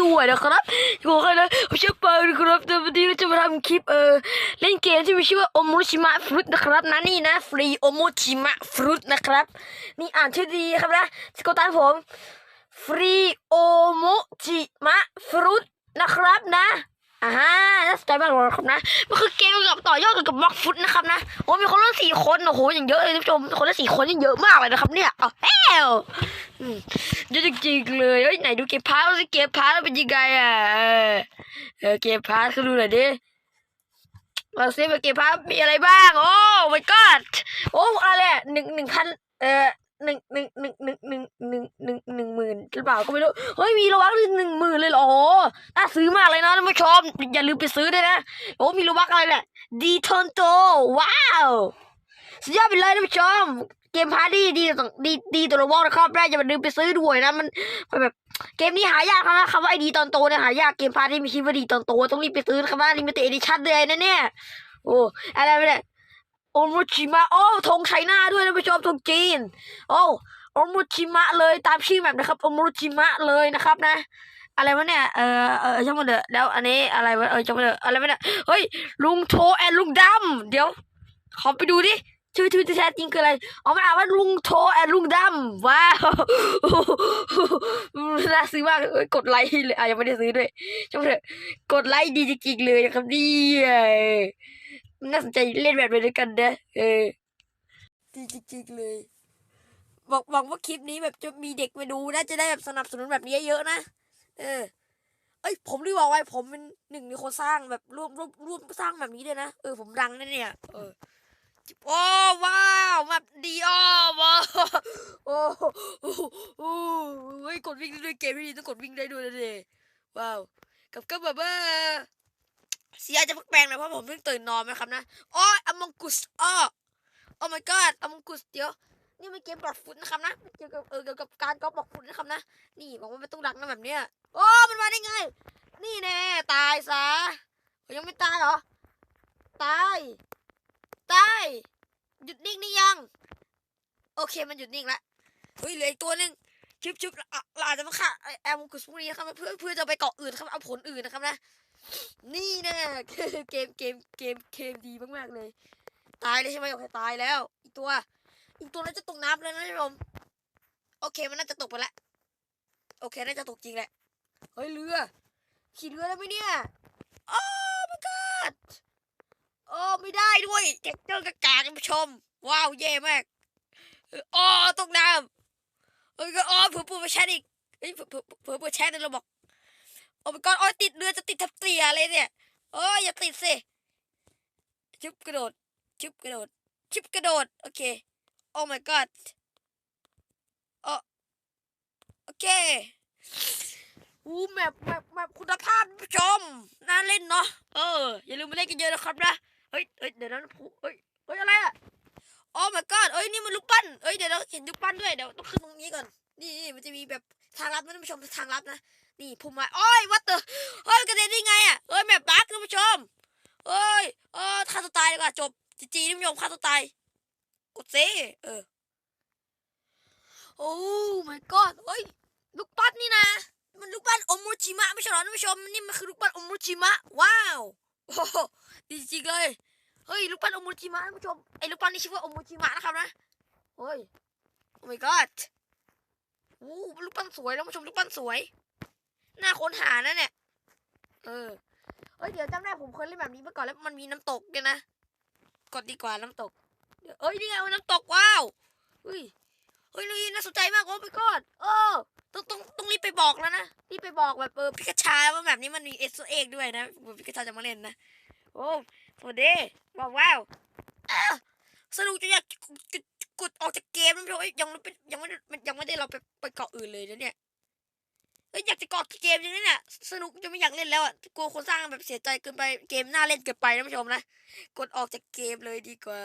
ด้วยนะครับขอให้นะผมชื่อปานะครับแต่วันนี้เราจะมาทำคลิปเออเล่นเกมที่มีชื่อว่าโอโมชิมะฟรุตนะครับนะนี่นะฟรีโอโมชิมะฟรุตนะครับนี่อ่านชื่อดีครับนะสกดตามผมฟรีโอโมชิมะฟรุตนะครับนะอ่าฮะน่าสนใจมากเลยครับนะมันคือเกมเกี่ยวกับต่อยอดเกี่ยวกับบล็อกฟุตนะครับนะโอ้มีคนเล่นสี่คนโอ้โหอย่างเยอะเลยท่านผู้ชมคนเล่นสี่คนนี่เยอะมากเลยนะครับเนี่ยเอาว เยอะจริงๆเลยเฮ้ยไหนดูเกมพาร์ทสิเกมพาร์ทเป็นยังไงอะเออเออเกมพาร์ทเขาดูหน่อยดิเราซิว่าเกมพาร์ทมีอะไรบ้างโอ้ my god โอ้อะไรหนึ่งหนึ่งพันเออหนึ่งหนึ่งหนึ่งหนึ่งหนึ่งหนึ่งหนึ่งหนึ่งหมื่นหรือเปล่าก็ไม่รู้เฮ้ยมีระวักหนึ่งหนึ่งหมื่นเลยเหรอโอ้โหน่าซื้อมากเลยนะท่านผู้ชมอย่าลืมไปซื้อด้วยนะโอ้มีระวักอะไรเนี่ยดีทอนโตว้าว สุดยอดไปเลยท่านผู้ชม เกมพาร์ทดีดีต่อดีดีตัวระวอกนะครับแรกอย่ามาลืมไปซื้อด้วยนะมันแบบเกมนี้หายากนะคำว่าไอดีตอนโตเนี่ยหายากเกมพาร์ทที่มีชื่อว่าดีตอนโตต้องรีบไปซื้อนะครับว่าลิมิเต็ดเอดิชั่นเลยนะเนี่ยโอ้อะไรไม่ได้โอโมชิมะโอ้ธงไชน่าด้วยนะผู้ชมธงจีน โอ้โอโมชิมะเลยตามชื่อแบบนะครับโอโมชิมะเลยนะครับนะอะไรวะเนี่ย เออเออช่างมันเถอะแล้วอันนี้อะไรวะ เออช่างมันเถอะอะไรวะเนี่ย เฮ้ย ลุงโทแอนลุงดำ เดี๋ยว ขอไปดูดิ ชื่อชื่อที่แท้จริงคืออะไรอ๋อมันอ่านว่าลุงโทแอนลุงดำว้าวน่าซื้อมากเอ้ยกดไลค์เลยอะยังไม่ได้ซื้อด้วยช่างเถอะกดไลค์ดีจริงๆเลยนะครับนี่น่าสนใจเล่นแบบนี้ด้วยกันนะเออดีจริงๆเลยหวังหวังว่าคลิปนี้แบบจะมีเด็กมาดูน่าจะได้แบบสนับสนุนแบบนี้เยอะนะเออเอ้ยผมรีบบอกไว้ผมเป็นหนึ่งในคนสร้างแบบร่วมร่วมร่วมสร้างแบบนี้ด้วยนะเออผมดังนะเนี่ยเออ โอ้ว้าวแบบดีอ้อว้าวโอ้โหโอ้เฮ้ยกดวิ่งได้ด้วยเกมที่ดีต้องกดวิ่งได้ด้วยนะเดว้าวกับก็แบบว่าเสียจะพักแปลงนะเพราะผมเพิ่งตื่นนอนนะครับนะโอ้ยอมงกุสอ้อโอ้ my god อมงกุสเดี๋ยวนี่มันเกมบล็อกฟุตนะครับนะเกี่ยวกับเออเกี่ยวกับการก๊อปบล็อกฟุตนะครับนะนี่บอกว่ามันต้องดังนะแบบเนี้ยโอ้มันมาได้ไง นี่แน่ตายซะยังไม่ตายเหรอตาย ตายหยุดนิ่งนี่ยัง โอเคมันหยุดนิ่งละเฮ้ยเหลืออีกตัวหนึ่งชิบชิบอะเราอาจจะมาฆ่าไอ้แอมกุสพวกนี้นะครับเพื่อเพื่อจะไปเกาะอื่นครับเอาผลอื่นนะครับนะ นี่แน่เกมเกมเกมเกมดีมากๆเลย ตายเลยใช่ไหมโอเคตายแล้ว อีกตัว อีกตัวนั้นจะตกน้ำแล้วนะท่านผู้ชมโอเคมันน่าจะตกไปแล้วโอเคน่าจะตกจริงแหละเฮ้ยเรือ ขี่เรือได้ไหมเนี่ย โอ้ไม่ได้ด้วยเทคเจอร์กากาท่านผู้ชม ว้าวเย่มากอ๋อตกน้ำเอ้ยก็อ๋อเผื่อปูไปแช่อีกเฮ้ยเผื่อเผื่อเผื่อแช่ในเราบอกโอ้ my god อ๋อติดเรือจะติดทับเตียเลยเนี่ยโอ้ยอย่าติดสิชึบกระโดดชึบกระโดดชึบกระโดดโอเคโอ้ my god โอโอเคอู้แมปแมปแมปคุณภาพผู้ชมน่าเล่นเนาะเอออย่าลืมมาเล่นกันเยอะนะครับนะ เฮ้ยเฮ้ยเดี๋ยวนะผู้เฮ้ยเฮ้ยอะไรอะโอ้ my god เอ้ยนี่มันลูกปั้นเอ้ยเดี๋ยวเราเห็นลูกปั้นด้วยเดี๋ยวต้องขึ้นตรงนี้ก่อน นี่นี่มันจะมีแบบทางลับนะท่านผู้ชมทางลับนะนี่พุ่มม้โอ้ยวัดเตอเฮ้ยกระเด็นได้ไงอะเฮ้ยแมปบั๊กท่านผู้ชมเฮ้ยเออฆ่าตัวตายดีกว่าจบจีจีท่านผู้ชมฆ่าตัวตายกดซิเออโอ้ my god เฮ้ยลูกปั้นนี่นะ มันลูกปั้นโอโมจิมะไม่ใช่หรอท่านผู้ชมนี่มันคือลูกปั้นโอโมจิมะว้าวโอ้ ดีจริงๆเลยเฮ้ยลูกปั้นโอโมจิมะท่านผู้ชมไอ้ลูกปั้นนี่ชื่อว่าโอโมจิมะนะครับนะเฮ้ยโอ้ my god โอ้ลูกปั้นสวยท่านผู้ชมลูกปั้นสวยน่าค้นหานะเนี่ยเออเฮ้ยเดี๋ยวจำได้ผมเคยเล่นแบบนี้มาก่อนแล้วมันมีน้ำตกด้วยนะกดดีกว่าน้ำตกเดี๋ยวเอ้ยนี่ไงน้ำตกว้าวเฮ้ยเฮ้ยนี่น่าสนใจมากโอ้ my god เออต้องต้องต้องรีบไปบอกแล้วนะรีบไปบอกแบบเออพิกาชาว่าแบบนี้มันมีเอสเอกด้วยนะพิกาชาจะมาเล่นนะ โอ้สวัสดีว้าวอ้าวสนุกจะอยากกดออกจากเกมนะพี่โอ้ยยังไม่เป็นยังไม่ได้ยังไม่ได้เราไปไปเกาะอื่นเลยนะเนี่ยเอ้ยอยากจะเกาะเกมอย่างนี้เนี่ยสนุกจะไม่อยากเล่นแล้วอะกลัวคนสร้างแบบเสียใจเกินไปเกมน่าเล่นเกินไปนะผู้ชมนะกดออกจากเกมเลยดีกว่า